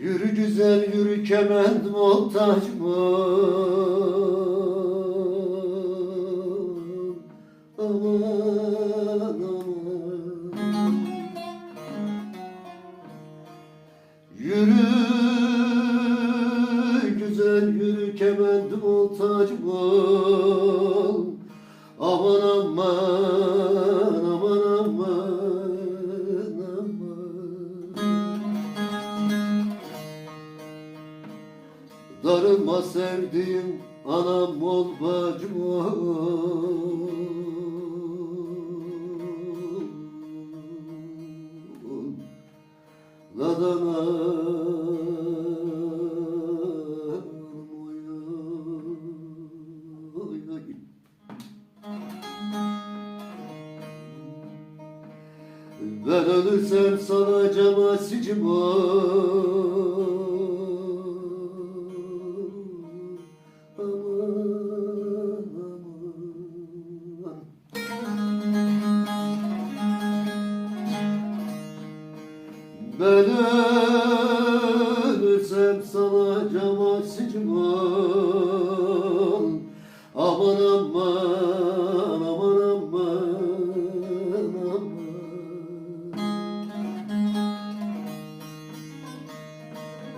Yürü güzel yürü kement montaj mı? Aman aman Yürü güzel yürü kement montaj mı? Aman aman aman aman Darılma sevdiğim anam ol bacım ol Ladana Ben ölürsem sana camasicim Aman Ben ölürsem sana camasicim ol Aman aman aman aman aman.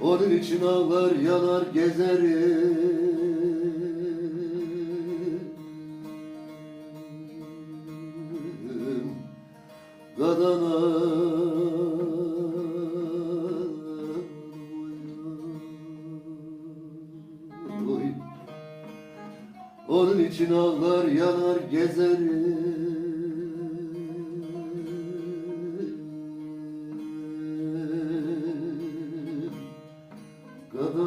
Onun için ağlar yanar gezerim. Gadana Onun için ağlar yanar gezerim. Kadın